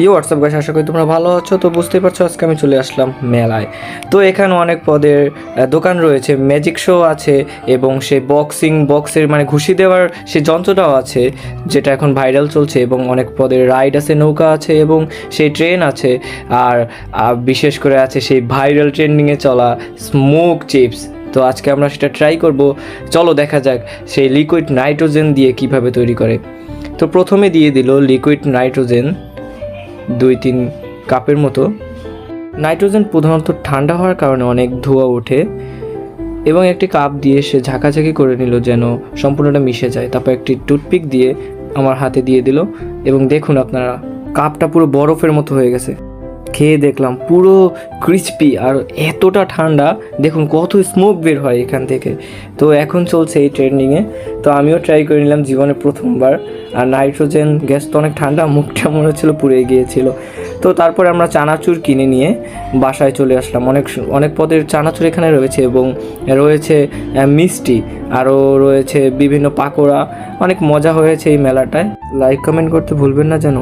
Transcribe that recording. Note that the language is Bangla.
ইয়ে হোয়াটসঅ্যাপ গাছ আশা করি তোমরা ভালো আছো, তো বুঝতেই পারছ আজকে আমি চলে আসলাম মেলায়। তো এখানে অনেক পদের দোকান রয়েছে ম্যাজিক শো আছে, এবং সেই বক্সিং বক্সের মানে ঘুষি দেওয়ার সেই যন্ত্রটাও আছে, যেটা এখন ভাইরাল চলছে, এবং অনেক পদের রাইড আছে, নৌকা আছে, এবং সেই ট্রেন আছে, আর বিশেষ করে আছে সেই ভাইরাল ট্রেন্ডিংয়ে চলা স্মোক চিপস তো আজকে আমরা সেটা ট্রাই করব। চলো দেখা যাক সেই লিকুইড নাইট্রোজেন দিয়ে কীভাবে তৈরি করে। তো প্রথমে দিয়ে দিল লিকুইড নাইট্রোজেন দুই তিন কাপের মতো। নাইট্রোজেন প্রধানত ঠান্ডা হওয়ার কারণে অনেক ধোয়া ওঠে এবং একটি কাপ দিয়ে সে ঝাঁকাঝাঁকি করে নিল যেন সম্পূর্ণটা মিশে যায়। তারপর একটি টুথপিক দিয়ে আমার হাতে দিয়ে দিল এবং দেখুন আপনারা, কাপটা পুরো বরফের মতো হয়ে গেছে। খেয়ে দেখলাম পুরো ক্রিস্পি আর এতটা ঠান্ডা। দেখুন কত স্মোক বের হয় এখান থেকে। তো এখন চলছে এই ট্রেন্ডিংয়ে তো আমিও ট্রাই করে নিলাম জীবনে প্রথমবার। আর নাইট্রোজেন গ্যাস তো অনেক ঠান্ডা, মুখটা মনে হচ্ছিল পুড়ে গিয়েছিল। তো তারপরে আমরা চানাচুর কিনে নিয়ে বাসায় চলে আসলাম। অনেক অনেক পদের চানাচুর এখানে রয়েছে এবং রয়েছে মিষ্টি, আরও রয়েছে বিভিন্ন পাকোড়া। অনেক মজা হয়েছে এই মেলাটায়। লাইক কমেন্ট করতে ভুলবেন না যেন।